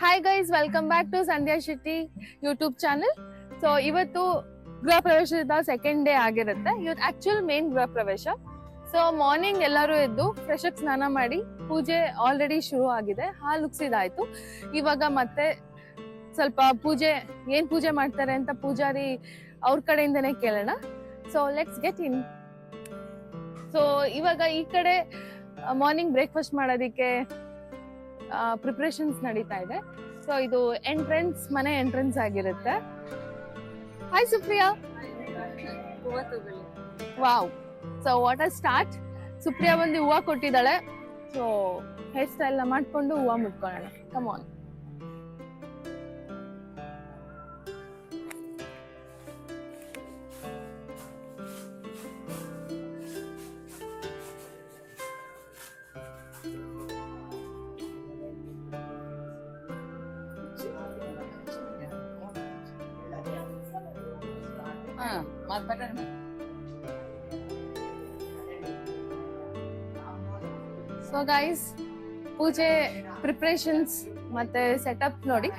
Hi guys welcome back to Sandhya Shetty YouTube channel so ಇವತ್ತು ಗೃಹ ಪ್ರವೇಶದ second day ಆಗಿರುತ್ತೆ. ಇವತ್ತು ಆಕ್ಚುಲ್ ಮೇನ್ ಗೃಹ ಪ್ರವೇಶ. ಸೊ ಮಾರ್ನಿಂಗ್ ಎಲ್ಲರೂ ಎದ್ದು ಫ್ರೆಶ್ ಆಗಿ ಸ್ನಾನ ಮಾಡಿ ಪೂಜೆ ಆಲ್ರೆಡಿ ಶುರು ಆಗಿದೆ. ಹಾಲು ಉಕ್ಸಿದಾಯ್ತು ಇವಾಗ ಮತ್ತೆ ಸ್ವಲ್ಪ ಪೂಜೆ, ಏನ್ ಪೂಜೆ ಮಾಡ್ತಾರೆ ಅಂತ ಪೂಜಾರಿ ಅವ್ರ ಕಡೆಯಿಂದನೇ ಕೇಳೋಣ. So let's get in so ಇವಾಗ ಈ ಕಡೆ ಮಾರ್ನಿಂಗ್ ಬ್ರೇಕ್ಫಾಸ್ಟ್ ಮಾಡೋದಿಕ್ಕೆ ಪ್ರಿಪ್ರೇಷನ್ಸ್ ನಡೀತಾ ಇದೆ. ಸೊ ಇದು ಎಂಟ್ರೆನ್ಸ್ ಮನೆ ಎಂಟ್ರೆನ್ಸ್ ಆಗಿರುತ್ತೆ. Hi Supriya wow so what are start Supriya ಬಂದು ಹೂವು ಕೊಟ್ಟಿದ್ದಾಳೆ. ಸೊ ಹೇರ್ ಸ್ಟೈಲ್ ಮಾಡ್ಕೊಂಡು ಹೂವು ಮುಟ್ಕೊಳ್ಳೋಣ. ಕಮ್ ಆನ್ ಮಾತಾಡ ಸೊ ಗೈಸ್ ಪೂಜೆ ಪ್ರಿಪ್ರೇಷನ್ಸ್ ಮತ್ತೆ ಸೆಟಪ್ ನೋಡಿ.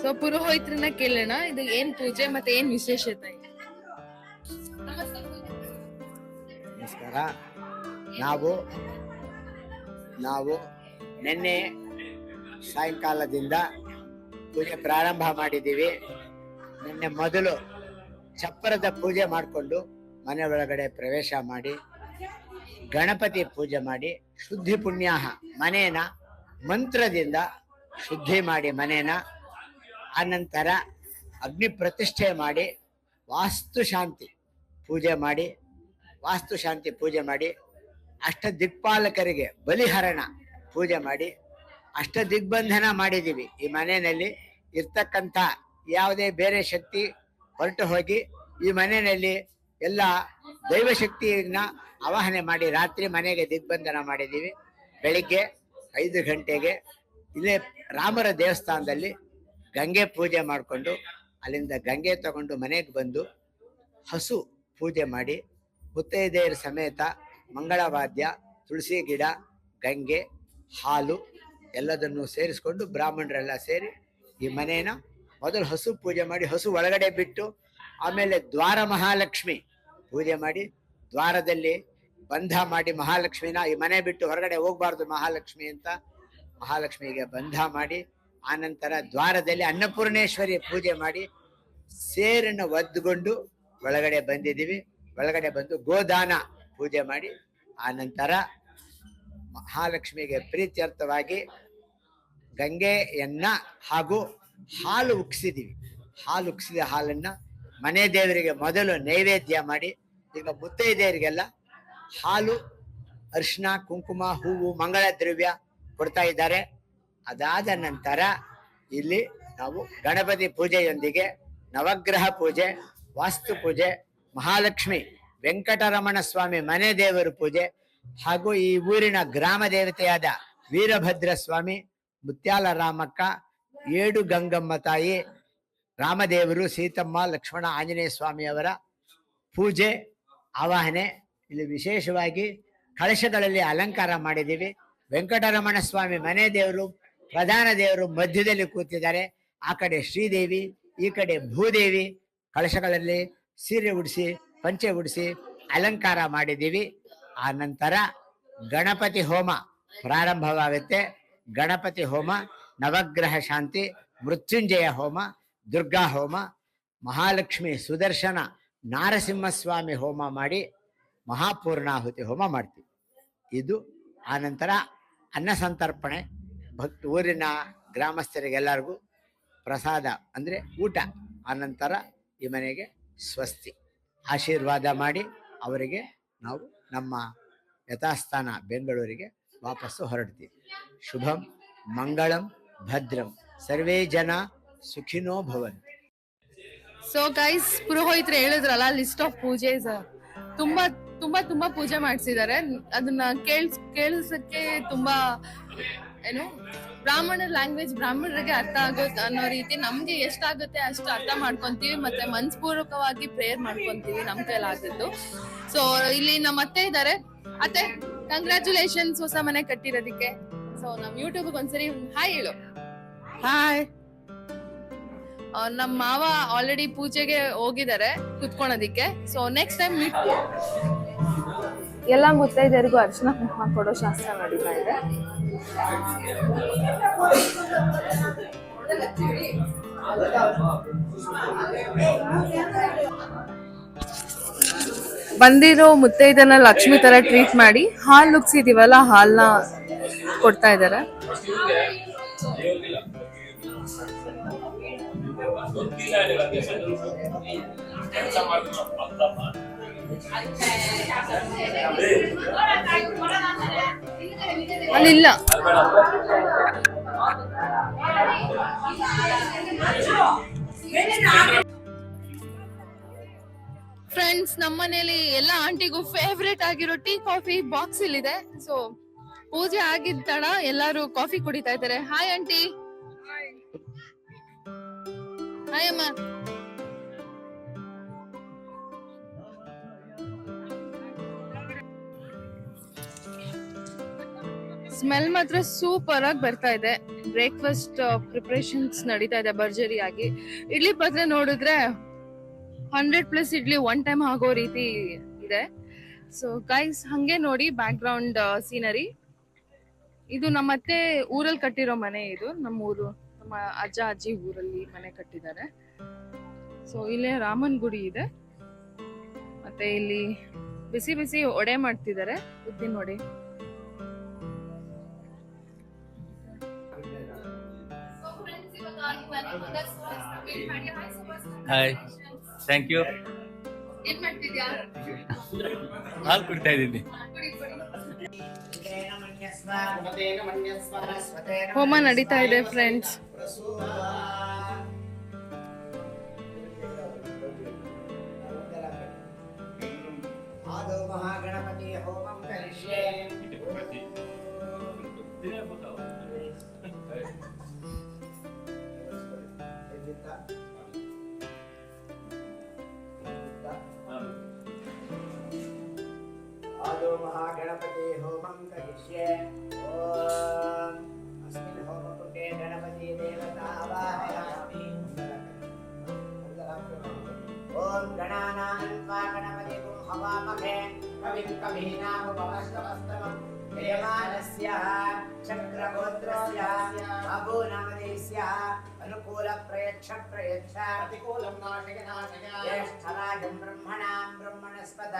ಸೊ ಪುರೋಹಿತ್ರನ ಕೇಳೋಣ. ಇದು ಏನ್ ಪೂಜೆ ಮತ್ತೆ ಏನ್ ವಿಶೇಷತೆ? ನಮಸ್ಕಾರ. ನಾವು ನಾವು ನಿನ್ನೆ ಸಾಯಂಕಾಲದಿಂದ ಪೂಜೆ ಪ್ರಾರಂಭ ಮಾಡಿದ್ದೀವಿ. ನಿನ್ನೆ ಮೊದಲು ಚಪ್ಪರದ ಪೂಜೆ ಮಾಡಿಕೊಂಡು ಮನೆ ಒಳಗಡೆ ಪ್ರವೇಶ ಮಾಡಿ, ಗಣಪತಿ ಪೂಜೆ ಮಾಡಿ, ಶುದ್ಧಿ ಪುಣ್ಯಾಹ ಮನೇನ ಮಂತ್ರದಿಂದ ಶುದ್ಧಿ ಮಾಡಿ ಮನೇನ ಆನಂತರ ಅಗ್ನಿ ಪ್ರತಿಷ್ಠೆ ಮಾಡಿ, ವಾಸ್ತು ಶಾಂತಿ ಪೂಜೆ ಮಾಡಿ ವಾಸ್ತು ಶಾಂತಿ ಪೂಜೆ ಮಾಡಿ ಅಷ್ಟ ದಿಕ್ಪಾಲಕರಿಗೆ ಬಲಿಹರಣ ಪೂಜೆ ಮಾಡಿ ಅಷ್ಟ ದಿಗ್ಬಂಧನ ಮಾಡಿದ್ದೀವಿ. ಈ ಮನೆಯಲ್ಲಿ ಇರ್ತಕ್ಕಂಥ ಯಾವುದೇ ಬೇರೆ ಶಕ್ತಿ ಹೊರಟು ಹೋಗಿ ಈ ಮನೆಯಲ್ಲಿ ಎಲ್ಲ ದೈವಶಕ್ತಿಯನ್ನ ಆವಾಹನೆ ಮಾಡಿ ರಾತ್ರಿ ಮನೆಗೆ ದಿಗ್ಬಂಧನ ಮಾಡಿದ್ದೀವಿ. ಬೆಳಿಗ್ಗೆ ಐದು ಗಂಟೆಗೆ ಇಲ್ಲೇ ರಾಮರ ದೇವಸ್ಥಾನದಲ್ಲಿ ಗಂಗೆ ಪೂಜೆ ಮಾಡಿಕೊಂಡು, ಅಲ್ಲಿಂದ ಗಂಗೆ ತಗೊಂಡು ಮನೆಗೆ ಬಂದು ಹಸು ಪೂಜೆ ಮಾಡಿ ಮುತ್ತೈದೆಯರ ಸಮೇತ ಮಂಗಳವಾದ್ಯ, ತುಳಸಿ ಗಿಡ, ಗಂಗೆ, ಹಾಲು ಎಲ್ಲದನ್ನು ಸೇರಿಸ್ಕೊಂಡು ಬ್ರಾಹ್ಮಣರೆಲ್ಲ ಸೇರಿ ಈ ಮನೇನ ಮೊದಲು ಹಸು ಪೂಜೆ ಮಾಡಿ ಹಸು ಒಳಗಡೆ ಬಿಟ್ಟು ಆಮೇಲೆ ದ್ವಾರ ಮಹಾಲಕ್ಷ್ಮಿ ಪೂಜೆ ಮಾಡಿ ದ್ವಾರದಲ್ಲಿ ಬಂಧ ಮಾಡಿ ಮಹಾಲಕ್ಷ್ಮಿನ ಈ ಮನೆ ಬಿಟ್ಟು ಹೊರಗಡೆ ಹೋಗ್ಬಾರ್ದು ಮಹಾಲಕ್ಷ್ಮಿ ಅಂತ ಮಹಾಲಕ್ಷ್ಮಿಗೆ ಬಂಧ ಮಾಡಿ ಆನಂತರ ದ್ವಾರದಲ್ಲಿ ಅನ್ನಪೂರ್ಣೇಶ್ವರಿ ಪೂಜೆ ಮಾಡಿ ಸೇರನ್ನು ಒದ್ದುಕೊಂಡು ಒಳಗಡೆ ಬಂದಿದ್ದೀವಿ. ಒಳಗಡೆ ಬಂದು ಗೋದಾನ ಪೂಜೆ ಮಾಡಿ, ಆ ನಂತರ ಮಹಾಲಕ್ಷ್ಮಿಗೆ ಪ್ರೀತ್ಯರ್ಥವಾಗಿ ಗಂಗೆಯನ್ನ ಹಾಗೂ ಹಾಲು ಉಕ್ಸಿದೀವಿ. ಹಾಲು ಉಕ್ಸಿದ ಹಾಲನ್ನ ಮನೆ ದೇವರಿಗೆ ಮೊದಲು ನೈವೇದ್ಯ ಮಾಡಿ ಈಗ ಮುತ್ತೈದೆಯರಿಗೆಲ್ಲ ಹಾಲು ಅರಿಶಿನ ಕುಂಕುಮ, ಹೂವು ಮಂಗಳ ದ್ರವ್ಯ ಕೊಡ್ತಾ ಇದ್ದಾರೆ. ಅದಾದ ನಂತರ ಇಲ್ಲಿ ನಾವು ಗಣಪತಿ ಪೂಜೆಯೊಂದಿಗೆ ನವಗ್ರಹ ಪೂಜೆ, ವಾಸ್ತು ಪೂಜೆ ಮಹಾಲಕ್ಷ್ಮಿ ವೆಂಕಟರಮಣ ಸ್ವಾಮಿ ಮನೆ ದೇವರ ಪೂಜೆ ಹಾಗೂ ಈ ಊರಿನ ಗ್ರಾಮ ದೇವತೆಯಾದ ವೀರಭದ್ರ ಸ್ವಾಮಿ ಮುತ್ಯಾಲ ರಾಮಕ್ಕ, ಏಡು ಗಂಗಮ್ಮ ತಾಯಿ, ರಾಮದೇವರು, ಸೀತಮ್ಮ, ಲಕ್ಷ್ಮಣ, ಆಂಜನೇಯ ಸ್ವಾಮಿಯವರ ಪೂಜೆ, ಆವಾಹನೆ. ಇಲ್ಲಿ ವಿಶೇಷವಾಗಿ ಕಳಶಗಳಲ್ಲಿ ಅಲಂಕಾರ ಮಾಡಿದ್ದೀವಿ. ವೆಂಕಟರಮಣ ಸ್ವಾಮಿ ಮನೆ ದೇವರು, ಪ್ರಧಾನ ದೇವರು ಮಧ್ಯದಲ್ಲಿ ಕೂತಿದ್ದಾರೆ. ಆ ಕಡೆ ಶ್ರೀದೇವಿ, ಈ ಕಡೆ ಭೂದೇವಿ, ಕಳಶಗಳಲ್ಲಿ ಸೀರೆ ಉಡಿಸಿ, ಪಂಚೆ ಉಡಿಸಿ ಅಲಂಕಾರ ಮಾಡಿದ್ದೀವಿ. ಆ ನಂತರ ಗಣಪತಿ ಹೋಮ ಪ್ರಾರಂಭವಾಗುತ್ತೆ. ಗಣಪತಿ ಹೋಮ, ನವಗ್ರಹ ಶಾಂತಿ, ಮೃತ್ಯುಂಜಯ ಹೋಮ, ದುರ್ಗಾ ಹೋಮ, ಮಹಾಲಕ್ಷ್ಮಿ ಸುದರ್ಶನ, ನಾರಸಿಂಹಸ್ವಾಮಿ ಹೋಮ ಮಾಡಿ ಮಹಾಪೂರ್ಣಾಹುತಿ ಹೋಮ ಮಾಡ್ತೀವಿ. ಇದು ಆನಂತರ ಅನ್ನ ಸಂತರ್ಪಣೆ ಭಕ್ತ ಊರಿನ ಗ್ರಾಮಸ್ಥರಿಗೆಲ್ಲರಿಗೂ ಪ್ರಸಾದ ಅಂದರೆ ಊಟ. ಆನಂತರ ಈ ಮನೆಗೆ ಸ್ವಸ್ತಿ. ಆಶೀರ್ವಾದ ಮಾಡಿ ಅವರಿಗೆ ನಾವು ನಮ್ಮ ಯಥಾಸ್ಥಾನ ಬೆಂಗಳೂರಿಗೆ ವಾಪಸ್ಸು ಹೊರಡ್ತೀವಿ. ಶುಭಂ ಮಂಗಳಂ ಭದ್ರಂ. ಸರ್ವೇ ಜನ ಸುಖಿನೋ ಭವನ್ ಸೊ ಗೈಸ್ ಪುರೋಹಿತರು ಹೇಳಿದ್ರಲ್ಲ ಲಿಸ್ಟ್ ಆಫ್ ಪೂಜೆಸ್. ತುಂಬಾ ತುಂಬಾ ತುಂಬಾ ಪೂಜೆ ಮಾಡಿಸಿದ್ದಾರೆ ಅದನ್ನ ಕೇಳ್ ಕೇಳಿಸಕ್ಕೆ ತುಂಬಾ, ಏನು ಬ್ರಾಹ್ಮಣರ ಲ್ಯಾಂಗ್ವೇಜ್ ಬ್ರಾಹ್ಮಣರಿಗೆ ಅರ್ಥ ಆಗುತ್ತೆ ಅನ್ನೋ ರೀತಿ ನಮ್ಗೆ ಎಷ್ಟಾಗುತ್ತೆ ಅಷ್ಟು ಅರ್ಥ ಮಾಡ್ಕೊಂತೀವಿ ಮತ್ತೆ ಮನ್ಸ್ಪೂರ್ವಕವಾಗಿ ಪ್ರೇಯರ್ ಮಾಡ್ಕೊಂತೀವಿ ನಮ್ ಕೈಲಾಗಿದ್ದು. ಸೊ ಇಲ್ಲಿ ನಮ್ಮ ಅತ್ತೆ ಇದ್ದಾರೆ ಅತ್ತೆ ಕಂಗ್ರ್ಯಾಚುಲೇಷನ್ಸ್ ಹೊಸ ಮನೆ ಕಟ್ಟಿರೋದಕ್ಕೆ. ಸೊ ನಮ್ ಯೂಟ್ಯೂಬ್ ಒಂದ್ಸರಿ ಹಾಯ್ ಹೇಳು. ಹಾಯ್ ನಮ್ ಮಾವ ಆಲ್ರೆಡಿ ಪೂಜೆಗೆ ಹೋಗಿದ್ದಾರೆ ಕುತ್ಕೊಳೋದಿಕ್ಕೆ. ಸೊ ನೆಕ್ಸ್ಟ್ ಟೈಮ್ ಮೀಟ್ ಎಲ್ಲ ಮುತ್ತೈದರಿಗೂ ಅರ್ಶನ ಕುಂಕುಮ ಕೊಡೋ ಶಾಸ್ತ್ರ ನಡೀತಾ ಇದೆ. ಬಂದಿರೋ ಮುತ್ತೈದನ ಲಕ್ಷ್ಮಿ ತರ ಟ್ರೀಟ್ ಮಾಡಿ ಹಾಲ್ ನುಗ್ಸಿದೀವಲ್ಲ ಹಾಲ್ನ ಕೊಡ್ತಾ ಇದಾರೆ. ಅಲ್ಲಿಲ್ಲ. ಫ್ರೆಂಡ್ಸ್ ನಮ್ಮ ಮನೇಲಿ ಎಲ್ಲ ಆಂಟಿಗೂ ಫೇವ್ರೇಟ್ ಆಗಿರೋ ಟೀ ಕಾಫಿ ಬಾಕ್ಸ್ ಇಲ್ಲಿದೆ. ಸೊ ಪೂಜೆ ಆಗಿದ್ದ ತಡ ಎಲ್ಲಾರು ಕಾಫಿ ಕುಡಿತಾ ಇದ್ದಾರೆ. ಹಾಯ್ ಆಂಟಿ ಹಾಯ್ ಅಮ್ಮ. ಸ್ಮೆಲ್ ಮಾತ್ರ ಸೂಪರ್ ಆಗಿ ಬರ್ತಾ ಇದೆ. ಬ್ರೇಕ್ಫಾಸ್ಟ್ ಪ್ರಿಪರೇಷನ್ಸ್ ನಡೀತಾ ಇದೆ ಭರ್ಜರಿ ಆಗಿ. ಇಡ್ಲಿ ಪಾತ್ರೆ ನೋಡಿದ್ರೆ hundred plus idli one time ಆಗೋ ರೀತಿ ಇದೆ. ಸೊ ಗೈಸ್ ಹಂಗೆ ನೋಡಿ ಬ್ಯಾಕ್ ಗ್ರೌಂಡ್ ಸೀನರಿ ಇದು ನಮ್ಮ ಅತ್ತೆ ಊರಲ್ಲಿ ಕಟ್ಟಿರೋ ಮನೆ ಇದು. ನಮ್ಮ ಊರು, ನಮ್ಮ ಅಜ್ಜ, ಅಜ್ಜಿ ಊರಲ್ಲಿ ಮನೆ ಕಟ್ಟಿದ್ದಾರೆ. ಸೊ ಇಲ್ಲೇ ರಾಮನ್ ಗುಡಿ ಇದೆ. ಮತ್ತೆ ಇಲ್ಲಿ ಬಿಸಿ ಬಿಸಿ ಒಡೆ ಮಾಡ್ತಿದ್ದಾರೆ. ಉದ್ದಿನ ವಡೆ ಹಾಯ್ ಥ್ಯಾಂಕ್ ಯು ಹಾಲು ಕುಡಿತಾ ಇದ್ದೀನಿ. ಹೋಮ ನಡೀತಾ ಇದೆ ಫ್ರೆಂಡ್ಸ್ ಆದೋ ಮಹಾಗಣಪತಿ ಹೋಮಂ ಕರಿಷ್ಯೆ गणानां त्वा गणपतिं हवामहे कविं कवीनामुपमस्तमस्तमम् यजमानस्य चक्रगोत्रस्य अभूनमदेस्य अनुकूलप्रयच्छ प्रयच्छ प्रतिकूलं नाशय नाशय ज्येष्ठराजं ब्रह्मणां ब्रह्मणस्पद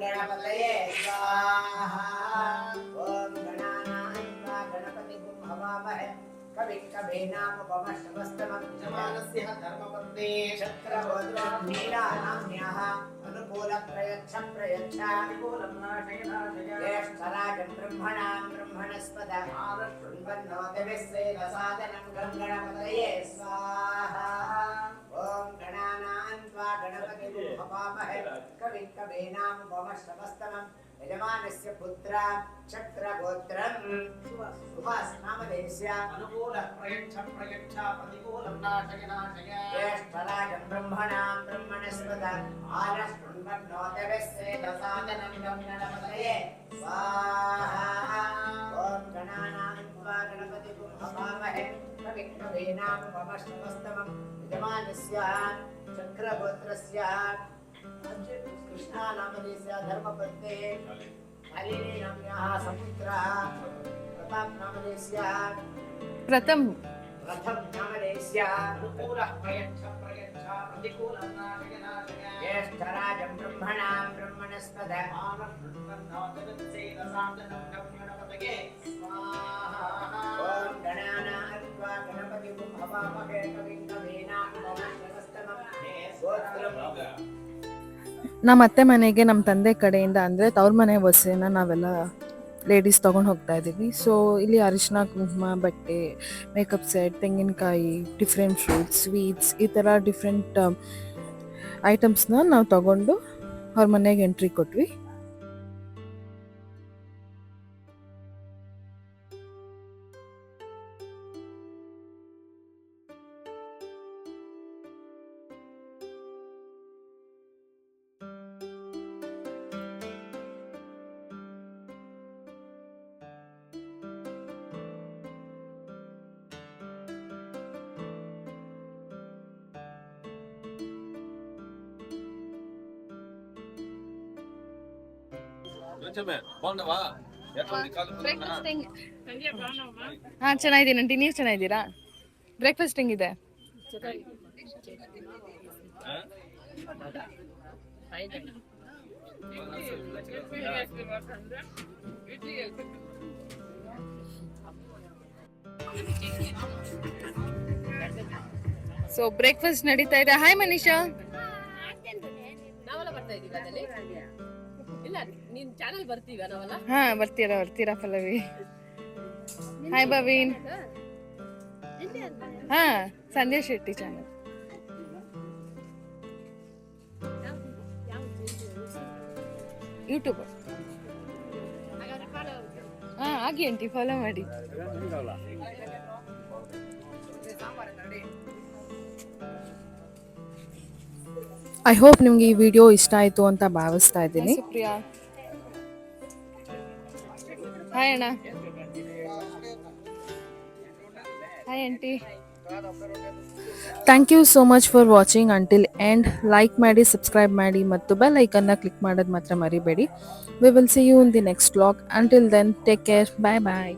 गणपतये स्वाहा कविं कवीनामुपमस्तमस्तमम् यजमानस्य धर्मपत्नी चक्रगोत्रं नीलानाम्न्यः अनुकूलप्रयच्छ प्रयच्छ अनुकूलं नाशय नाशय ज्येष्ठराजं ब्रह्मणां ब्रह्मणस्पद आरुष्वन्नोतिभिस्सेदसादनं गं गणपतये स्वाहा ॐ गणानां त्वा गणपतिं हवामहे कविं యజమానస్య పుత్ర క్షత్ర గోత్రం సుహాస్ నామదేశ అనుకూల ప్రయచ్చ ప్రయచ్చ ప్రతికూలం నాశయ నాశయ జ్యేష్ఠరాజం బ్రహ్మణాం బ్రహ్మణస్పద ఆలస్మన్నోదవస్సేదసాదనం గమనమదే స్వాహా ఓం గణానాం త్వా గణపతి కుంభవామహే కవిఘ్నవేనాం పమశ్వస్తమం యజమానస్య చక్రగోత్రస్య कृष्णानामदेशः धर्मपत्नेः हरिणे नाम्न्याः सपुत्रः प्रताप् नामदेशः प्रथम प्रथम नामदेशः अनुकूलः प्रयच्छ प्रयच्छ प्रतिकूलः नाशयनाशय ज्येष्ठराजं ब्रह्मणां ब्रह्मणस्पद मानब्रह्मणो जगत्सेनसां जनं ब्रह्मणपतये स्वाहा ॐ गणानात्वा गणपतिं हवामहे कविं कवीनां गोत्रम् ನಮ್ಮ ಅತ್ತೆ ಮನೆಗೆ ನಮ್ಮ ತಂದೆ ಕಡೆಯಿಂದ ಅಂದರೆ ತವ್ರ ಮನೆ ವಸೆನ ನಾವೆಲ್ಲ ಲೇಡೀಸ್ ತೊಗೊಂಡು ಹೋಗ್ತಾ ಇದ್ದೀವಿ. ಸೊ ಇಲ್ಲಿ ಅರಿಶಿನ, ಕುಂಕುಮ, ಬಟ್ಟೆ ಮೇಕಪ್ ಸೆಟ್ ತೆಂಗಿನಕಾಯಿ ಡಿಫ್ರೆಂಟ್ ಫ್ರೂಟ್ಸ್ ಸ್ವೀಟ್ಸ್ ಈ ಥರ ಡಿಫ್ರೆಂಟ್ ಐಟಮ್ಸ್ನ ನಾವು ತಗೊಂಡು ಅವ್ರ ಮನೆಗೆ ಎಂಟ್ರಿ ಕೊಟ್ವಿ. ಹಾ ಚೆನ್ನಾಗಿದ್ದೀನಿ ಆಂಟಿ. ನೀವು ಚೆನ್ನಾಗಿದ್ದೀರಾ? ಬ್ರೇಕ್ಫಾಸ್ಟ್ ಹೆಂಗಿದೆ? ಸೊ ಬ್ರೇಕ್ಫಾಸ್ಟ್ ನಡೀತಾ ಇದೆ. ಹಾಯ್ ಮನೀಷಾ ನೀನ್ ಚಾನಲ್ ಬರ್ತೀವ ನಾವೆಲ್ಲ ಹಾ ಬರ್ತೀರಾ ಬರ್ತೀರಾ ಪಲ್ಲವಿ. ಹಾಯ್ ಬವೀನ್ ಹಾ ಸಂಧ್ಯಾ ಶೆಟ್ಟಿ ಚಾನಲ್ ಯೂಟ್ಯೂಬ್ ಹಾ ಆಗಿ ಆಂಟಿ ಫಾಲೋ ಮಾಡಿ. ಐ ಹೋಪ್ ನಿಮ್ಗೆ ಈ ವಿಡಿಯೋ ಇಷ್ಟ ಆಯ್ತು ಅಂತ ಭಾವಿಸ್ತಾ ಇದ್ದೀನಿ. ಸುಪ್ರಿಯಾ. ಹಾಯ್ ಅಣ್ಣ hi aunty thank you so much for watching until end like ಮಾಡಿ ಸಬ್ಸ್ಕ್ರೈಬ್ ಮಾಡಿ ಮತ್ತು ಬೆಲ್ ಐಕನ್ನ ಕ್ಲಿಕ್ ಮಾಡೋದು ಮಾತ್ರ ಮರಿಬೇಡಿ. We will see you in the next vlog until then take care bye bye